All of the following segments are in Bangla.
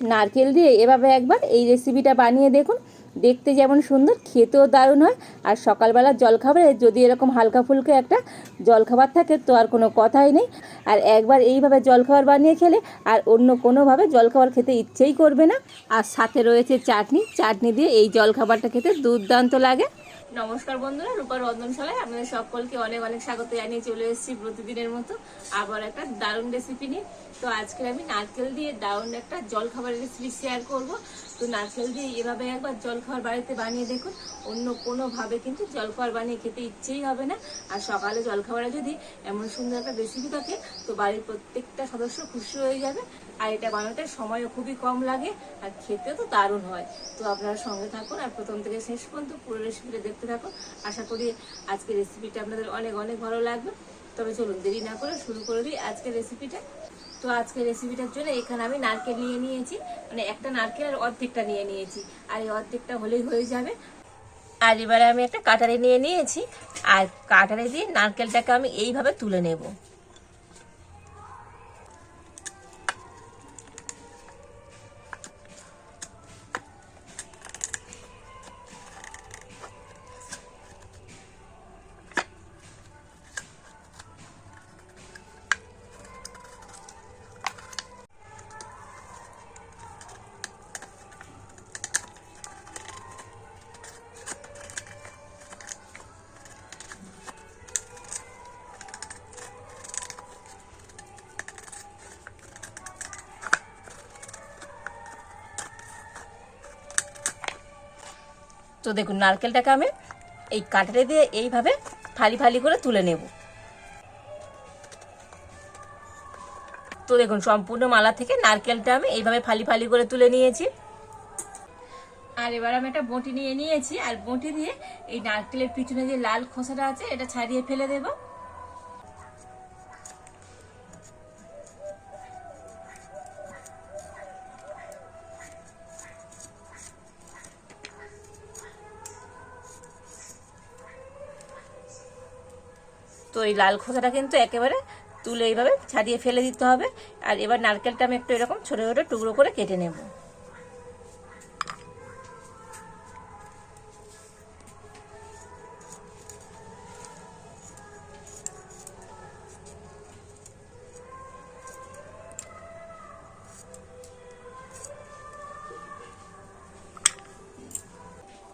নারকেল দিয়ে এভাবে একবার এই রেসিপিটা বানিয়ে দেখুন। দেখতে যেমন সুন্দর, খেতেও দারুণ হয়। আর সকালবেলা জলখাবারে যদি এরকম হালকা ফুলকা একটা জলখাবার থাকে তো আর কোনো কথাই নেই। আর একবার এইভাবে জলখাবার বানিয়ে খেলে আর অন্য কোনোভাবে জলখাবার খেতে ইচ্ছেই করবে না। আর সাথে রয়েছে চাটনি। চাটনি দিয়ে এই জলখাবারটা খেতে দুর্দান্ত লাগে। নমস্কার বন্ধুরা রূপার রন্ধনশালায় আপনাদের সকলকে অনেক অনেক স্বাগত জানিয়ে চলে এসেছি প্রতিদিনের মতো আবার একটা দারুণ রেসিপি নিয়ে। তো আজকে আমি নারকেল দিয়ে দারুণ একটা জলখাবারের রেসিপি শেয়ার করব। তো নারকেল দিয়ে এভাবে একবার জলখাবার বাড়িতে বানিয়ে দেখুন, অন্য কোনোভাবে কিন্তু জলখাবার বানিয়ে খেতে ইচ্ছেই হবে না। আর সকালে জলখাবারে যদি এমন সুন্দর একটা রেসিপি থাকে, তো বাড়ির প্রত্যেকটা সদস্য খুশি হয়ে যাবে। আর এটা বানাতে সময়ও খুবই কম লাগে, আর খেতেও তো দারুণ হয়। তো আপনারা সঙ্গে থাকুন, আর প্রথম থেকে শেষ পর্যন্ত পুরো রেসিপিটা দেখতে থাকুন। আশা করি আজকের রেসিপিটা আপনাদের অনেক অনেক ভালো লাগবে। তবে চলুন, দেরি না করে শুরু করে দিই আজকের রেসিপিটা তো আজকের রেসিপিটার জন্য এখানে আমি নারকেল নিয়ে নিয়েছি মানে একটা নারকেল আর অর্ধেকটা নিয়ে নিয়েছি। আর এই অর্ধেকটা হলেই হয়ে যাবে। আর এবারে আমি একটা কাটারি নিয়ে নিয়েছি, আর কাটারি দিয়ে নারকেলটাকে আমি এইভাবে তুলে নেব। তো দেখুন, নারকেলটাকে আমি এই কাটারে দিয়ে এইভাবে ফালি ফালি করে তুলে নেব। তো দেখুন, সম্পূর্ণ মালা থেকে নারকেলটা আমি এইভাবে ফালি ফালি করে তুলে নিয়েছি। আর এবার আমি একটা বঁটি নিয়ে নিয়েছি, আর বঁটি দিয়ে এই নারকেলের পিছনে যে লাল খোসাটা আছে, এটা ছাড়িয়ে ফেলে দেবো। এই লাল খোসাটা কিন্তু একেবারে তুলে এইভাবে ছাড়িয়ে ফেলে দিতে হবে। আর এবার নারকেলটা আমি একটু এরকম ছোটো ছোটো টুকরো করে কেটে নেব।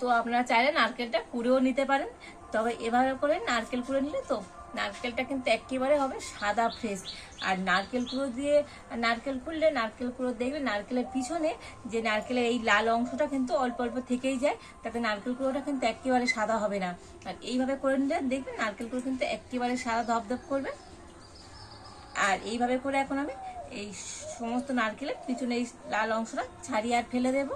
তো আপনারা চাইলে নারকেলটা কুড়েও নিতে পারেন। তবে এভাবে করে নারকেল কুড়ে নিলে তো নারকেলটা কিন্তু একেবারে হবে সাদা ফ্রেশ আর নারকেল কুড়ো দিয়ে, নারকেল কুড়লে নারকেল কুড়ো দেখবে নারকেলের পিছনে যে নারকেলের এই লাল অংশটা কিন্তু অল্প অল্প থেকেই যায়, তাতে নারকেল কুড়োটা কিন্তু একেবারে সাদা হবে না। আর এইভাবে করে নিলে দেখবে নারকেল কুড়ো কিন্তু একেবারে সাদা ধপধপ করবে। আর এইভাবে করে এখন আমি এই সমস্ত নারকেলের পিছনে এই লাল অংশটা ছাড়িয়ে আর ফেলে দেবো।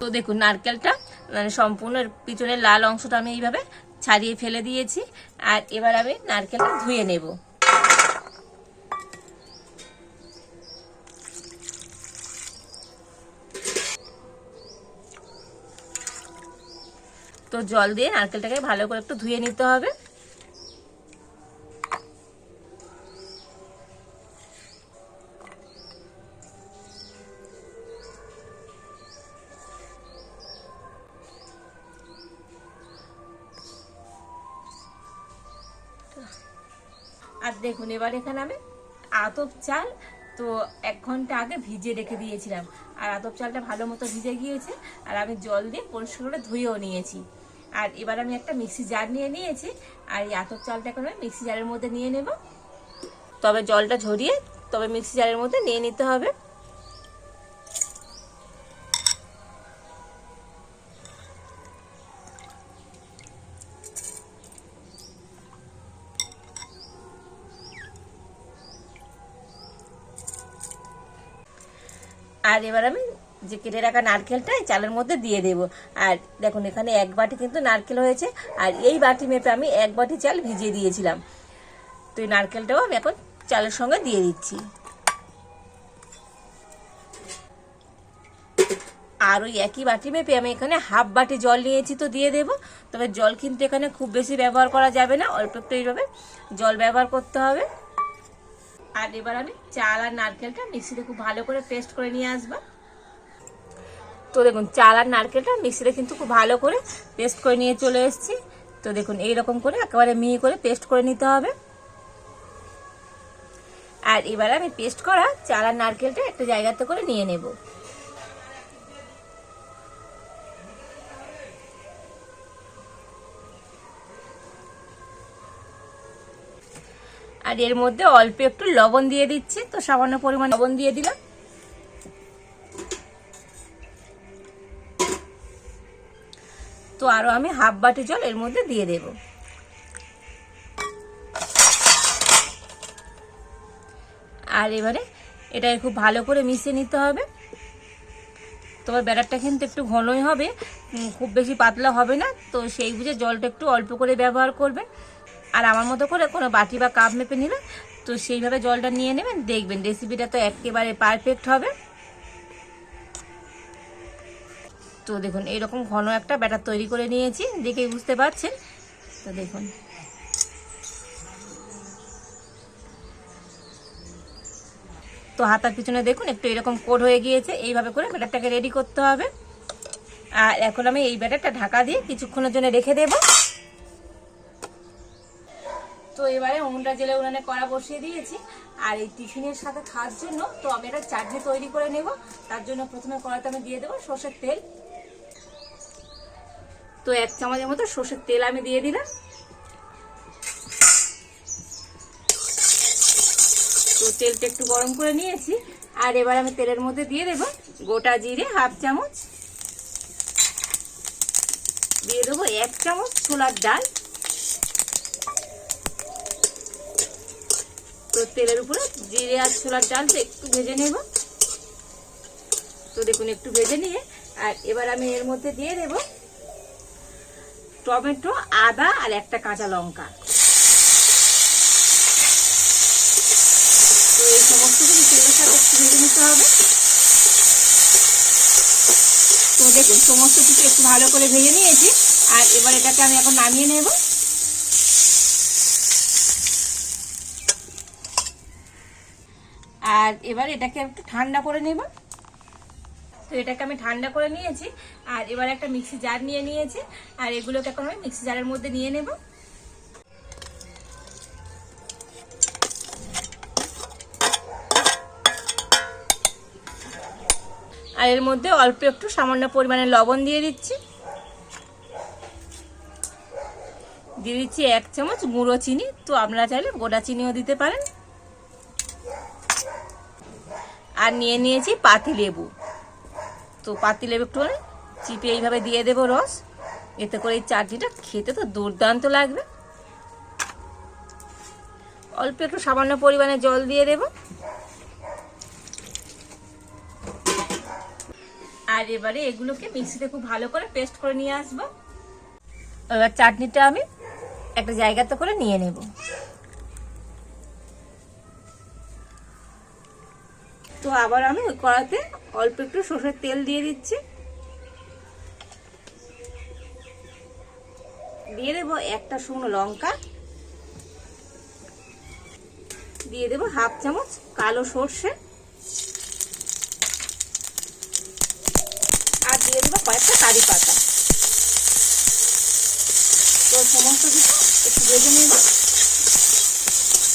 তো দেখুন, নারকেলটা মানে সম্পূর্ণ পিছনের লাল অংশটা আমি এইভাবে ছাড়িয়ে ফেলে দিয়েছি, আর এবার আমি নারকেলটা ধুয়ে নেব। তো জল দিয়ে নারকেলটাকে ভালো করে একটু ধুয়ে নিতে হবে। আর দেখুন, এবার এখানে আমি আতপ চাল তো এক ঘণ্টা আগে ভিজে রেখে দিয়েছিলাম। আর আতপ চালটা ভালো মতো ভিজে গিয়েছে, আর আমি জল দিয়ে পরিষ্কার করে ধুয়েও নিয়েছি। আর এবার আমি একটা মিক্সি জার নিয়ে নিয়েছি, আর এই আতপ চালটা এখন আমি মিক্সি জারের মধ্যে নিয়ে নেব। তবে জলটা ঝরিয়ে তবে মিক্সি জারের মধ্যে নিয়ে নিতে হবে। আর এবার আমি যে কেটে রাখা নারকেলটা চালের মধ্যে দিয়ে দেব। আর দেখুন, এখানে এক বাটি কিন্তু নারকেল হয়েছে, আর এই বাটি মেপে আমি এক বাটি চাল ভিজিয়ে দিয়েছিলাম। তো এই নারকেলটাও আমি এখন চালের সঙ্গে দিয়ে দিচ্ছি। আর ওই একই বাটি মেপে আমি এখানে হাফ বাটি জল নিয়েছি তো দিয়ে দেব। তবে জল কিন্তু এখানে খুব বেশি ব্যবহার করা যাবে না, অল্প একটু এইভাবে জল ব্যবহার করতে হবে। আর এবার আমি চাল আর নারকেলটা মিক্সিতে খুব ভালো করে পেস্ট করে নিয়ে আসব। তো দেখুন, চাল আর নারকেলটা মিক্সিতে কিন্তু খুব ভালো করে পেস্ট করে নিয়ে চলে এসেছি। তো দেখুন, এইরকম করে একেবারে মিহি করে পেস্ট করে নিতে হবে। আর এবার আমি পেস্ট করা চাল আর নারকেলটা একটা জায়গাতে করে নিয়ে নেব। আর এর মধ্যে অল্প একটু লবণ দিয়ে দিচ্ছি। তো সামান্য পরিমাণ লবণ দিয়ে দিলাম। তো আরও আমি হাফ বাটি জল এর মধ্যে দিয়ে দেব। আর এবারে এটাকে খুব ভালো করে মিশিয়ে নিতে হবে। তোমার ব্যাটারটা কিন্তু একটু ঘনই হবে খুব বেশি পাতলা হবে না। তো সেই বুঝে জলটা একটু অল্প করে ব্যবহার করবেন। আর আমার মতো করে কোনো বাটি বা কাপ মেপে নিলে, তো সেইভাবে জলটা নিয়ে নেবেন, দেখবেন রেসিপিটা তো একেবারে পারফেক্ট হবে। তো দেখুন এইরকম ঘন একটা ব্যাটার তৈরি করে নিয়েছি, দেখেই বুঝতে পারছেন। তো দেখুন। তো হাতার পিছনে দেখুন, একটু এরকম কোড হয়ে গিয়েছে, এইভাবে করে ব্যাটারটাকে রেডি করতে হবে। আর এখন আমি এই ব্যাটারটা ঢাকা দিয়ে কিছুক্ষণের জন্য রেখে দেব। তো এবারে উনুনটা জেলে উনানে কড়া বসিয়ে দিয়েছি। আর এই টিফিনের সাথে খাওয়ার জন্য তো আমি একটা চাটনি তৈরি করে নেব। তার জন্য প্রথমে কড়াতে আমি দিয়ে দেবো সর্ষের তেল। তো এক চামচের মতো সর্ষের তেল আমি দিয়ে দিলাম। তো তেলটা একটু গরম করে নিয়েছি। আর এবার আমি তেলের মধ্যে দিয়ে দেবো গোটা জিরে হাফ চামচ। দিয়ে দেবো এক চামচ ছোলার ডাল। তো তেলের উপরে জিরে আর ছোলার ডালটা একটু ভেজে নেব। তো দেখুন, একটু ভেজে নিয়ে, আর এবার আমি এর মধ্যে দিয়ে দেব টমেটো, আদা আর একটা কাঁচা লঙ্কা। তো এই সমস্ত কিছু তেলের সাথে একটু ভেজে নিতে হবে। তো দেখুন, সমস্ত কিছু একটু ভালো করে ভেজে নিয়েছি, আর এবার এটাকে আমি এখন নামিয়ে নেব। আর এবার এটাকে একটু ঠান্ডা করে নেব। তো এটাকে আমি ঠান্ডা করে নিয়েছি, আর এবার একটা মিক্সি জার নিয়ে নিয়েছি, আর এগুলোকে এখন আমি মিক্সি জারের মধ্যে নিয়ে নেব। আর এর মধ্যে অল্প একটু সামান্য পরিমাণে লবণ দিয়ে দিচ্ছি। দিয়ে দিচ্ছি এক চামচ গুঁড়ো চিনি, তো আপনারা চাইলে গোটা চিনিও দিতে পারেন। আর নিয়ে নিয়েছি পাতি লেবু। তো পাতি লেবু একটু চিপে এইভাবে দিয়ে দেবো রস। এতে করে এই চাটনিটা খেতে তো দুর্দান্ত লাগবে। অল্প একটু সামান্য পরিমাণে জল দিয়ে দেব। আর এবারে এগুলোকে মিক্সিতে খুব ভালো করে পেস্ট করে নিয়ে আসব। এবার চাটনিটা আমি একটা জায়গাতে করে নিয়ে নেব। তো আবার আমি ওই কড়াতে অল্প একটু সর্ষের তেল দিয়ে দিচ্ছি। দিয়ে দেবো একটা শুকনো লঙ্কা। দিয়ে দেবো হাফ চামচ কালো সর্ষে। আর দিয়ে দেবো কয়েকটা কারি পাতা। তো সমস্ত কিছু একটু ভেজে নেব।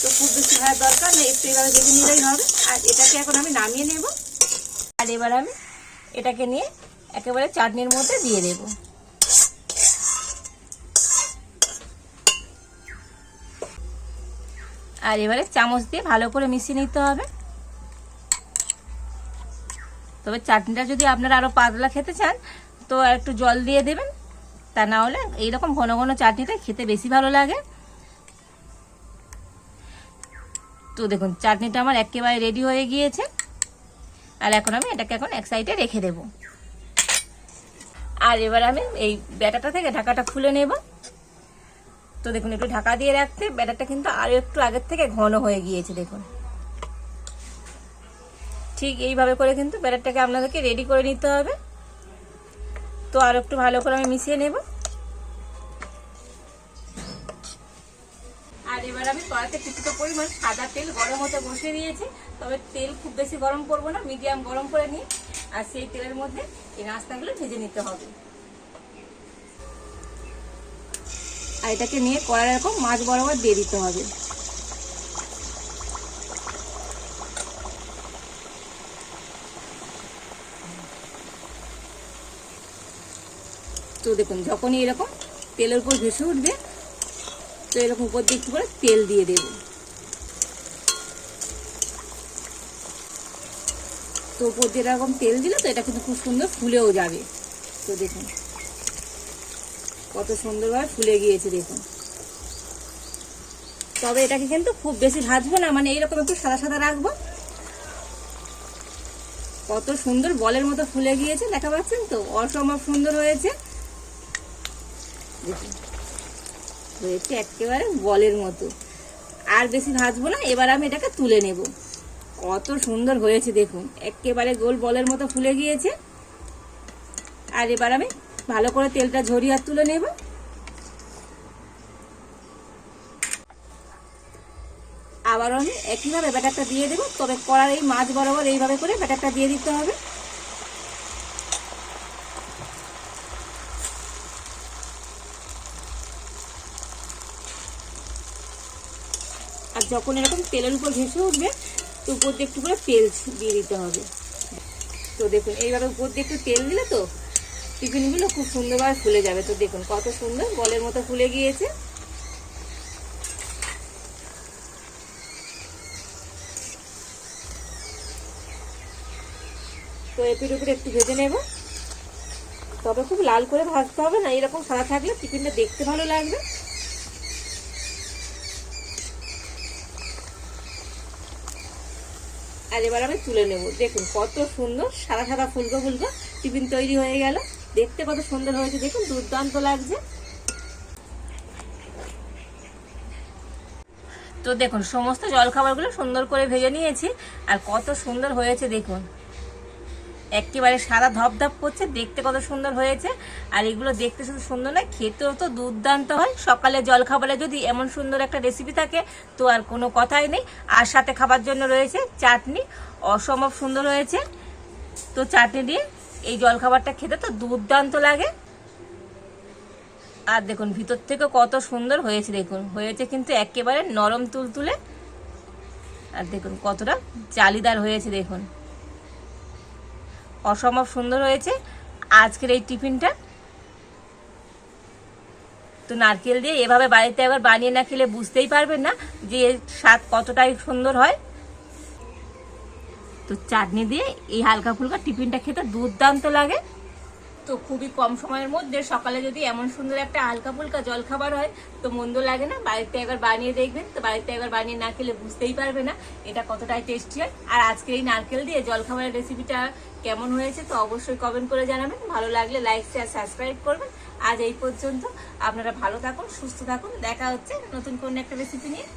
তো খুব বেশি ভাজার দরকার নেই, একটু এবারে ভেজে নিলেই হবে। আর এটাকে এখন আমি নামিয়ে নেব। আর এবার আমি এটাকে নিয়ে একেবারে চাটনির মধ্যে দিয়ে দেব। আর এবারে চামচ দিয়ে ভালো করে মিশিয়ে নিতে হবে। তবে চাটনিটা যদি আপনারা আরও পাতলা খেতে চান, তো একটু জল দিয়ে দেবেন। তা না হলে এইরকম ঘন ঘন চাটনিটা খেতে বেশি ভালো লাগে। তো দেখুন, চাটনিটা আমার একেবারে রেডি হয়ে গিয়েছে। আর এখন আমি এটাকে এখন এক সাইডে রেখে দেব। আর এবার আমি এই ব্যাটাটা থেকে ঢাকাটা খুলে নেব। তো দেখুন, একটু ঢাকা দিয়ে রাখতে ব্যাটারটা কিন্তু আরও একটু আগের থেকে ঘন হয়ে গিয়েছে, দেখুন। ঠিক এইভাবে করে কিন্তু ব্যাটারটাকে আপনাদেরকে রেডি করে নিতে হবে। তো আর একটু ভালো করে আমি মিশিয়ে নেব। এবার আমি কড়াতে কিছুটা পরিমাণ সাদা তেল গরম হতে বসিয়ে দিয়েছি তবে তেল খুব বেশি গরম করব না, মিডিয়াম গরম করে নিয়ে আর সেই তেলের মধ্যে এই নাস্তাগুলো ভেজে নিতে হবে। আর এটাকে নিয়ে কড়ার এরকম মাছ বরাবর দিয়ে দিতে হবে। তো দেখুন, যখনই এরকম তেলের উপর ভেসে উঠবে তো এরকম উপর দিয়ে একটু করে তেল দিয়ে দেব। তো উপর দিয়ে এরকম তেল দিলে তো এটা কিন্তু খুব সুন্দর ফুলেও যাবে। তো দেখুন, কত সুন্দরভাবে ফুলে গিয়েছে দেখুন। তবে এটাকে কিন্তু খুব বেশি ভাজবো না মানে এইরকম একটু সাদা সাদা রাখব। কত সুন্দর বলের মতো ফুলে গিয়েছে, দেখা পাচ্ছেন তো? অসম্ভব সুন্দর হয়েছে। দেখুন। হয়েছে একেবারে বলের মতো। আর বেশি ভাজবো না, এবার আমি এটাকে তুলে নেব। কত সুন্দর হয়েছে দেখুন, একেবারে গোল বলের মতো ফুলে গিয়েছে। আর এবার আমি ভালো করে তেলটা ঝরিয়ে আর তুলে নেব। আবারও আমি একইভাবে ব্যাটারটা দিয়ে দেবো, তবে কড়ার এই মাছ বরাবর এইভাবে করে ব্যাটারটা দিয়ে দিতে হবে। যখন এরকম তেলের উপর ভেসে উঠবে, তো উপর দিয়ে একটু করে তেল দিয়ে দিতে হবে। তো দেখুন, এইভাবে উপর দিয়ে একটু তেল দিলে তো টিফিনগুলো খুব সুন্দরভাবে ফুলে যাবে। তো দেখুন, কত সুন্দর বলের মতো ফুলে গিয়েছে। তো এপির উপরে একটু ভেজে নেব। তবে খুব লাল করে ভাজতে হবে না, এরকম সাদা থাকলে টিফিনটা দেখতে ভালো লাগবে। আর এবার আমি তুলে নেব। দেখুন, কত সুন্দর সাদা সাদা ফুলকো ফুলকো টিফিন তৈরি হয়ে গেল। দেখতে কত সুন্দর হয়েছে, দেখুন, দুর্দান্ত লাগছে। তো দেখুন, সমস্ত জলখাবারগুলো সুন্দর করে ভেজে নিয়েছি, আর কত সুন্দর হয়েছে, দেখুন। একেবারে সাদা ধপধপ করছে, দেখতে কত সুন্দর হয়েছে। আর এগুলো দেখতে শুধু সুন্দর নয়, খেতেও তো দুর্দান্ত হয়। সকালে জলখাবারে যদি এমন সুন্দর একটা রেসিপি থাকে, তো আর কোনো কথাই নেই। আর সাথে খাবার জন্য রয়েছে চাটনি, অসম্ভব সুন্দর হয়েছে। তো চাটনি দিয়ে এই জলখাবারটা খেতে তো দুর্দান্ত লাগে। আর দেখুন, ভিতর থেকে কত সুন্দর হয়েছে, দেখুন। হয়েছে কিন্তু একেবারে নরম তুলতুলে। আর দেখুন, কতটা জালিদার হয়েছে, দেখুন। অসম্ভব সুন্দর হয়েছে। আজকের এই টিফিনটা। তো নারকেল দিয়ে এভাবে বাড়িতে একবার বানিয়ে না খেলে বুঝতেই পারবেন না যে এর স্বাদ কতটাই সুন্দর হয়। তো চাটনি দিয়ে এই হালকা ফুলকা টিফিনটা খেতে দুর্দান্ত লাগে। তো খুবই কম সময়ের মধ্যে সকালে যদি এমন সুন্দর একটা হালকা ফুলকা জলখাবার হয়, তো মন্দ লাগে না। বাড়িতে একবার বানিয়ে দেখবেন। তো বাড়িতে একবার বানিয়ে না খেলে বুঝতেই পারবে না এটা কতটাই টেস্টি হয়। আর আজকে এই নারকেল দিয়ে জলখাবারের রেসিপিটা কেমন হয়েছে, তো অবশ্যই কমেন্ট করে জানাবেন। ভালো লাগলে লাইক শেয়ার সাবস্ক্রাইব করবেন। আজ এই পর্যন্ত আপনারা ভালো থাকুন, সুস্থ থাকুন। দেখা হচ্ছে নতুন কোনো একটা রেসিপি নিয়ে।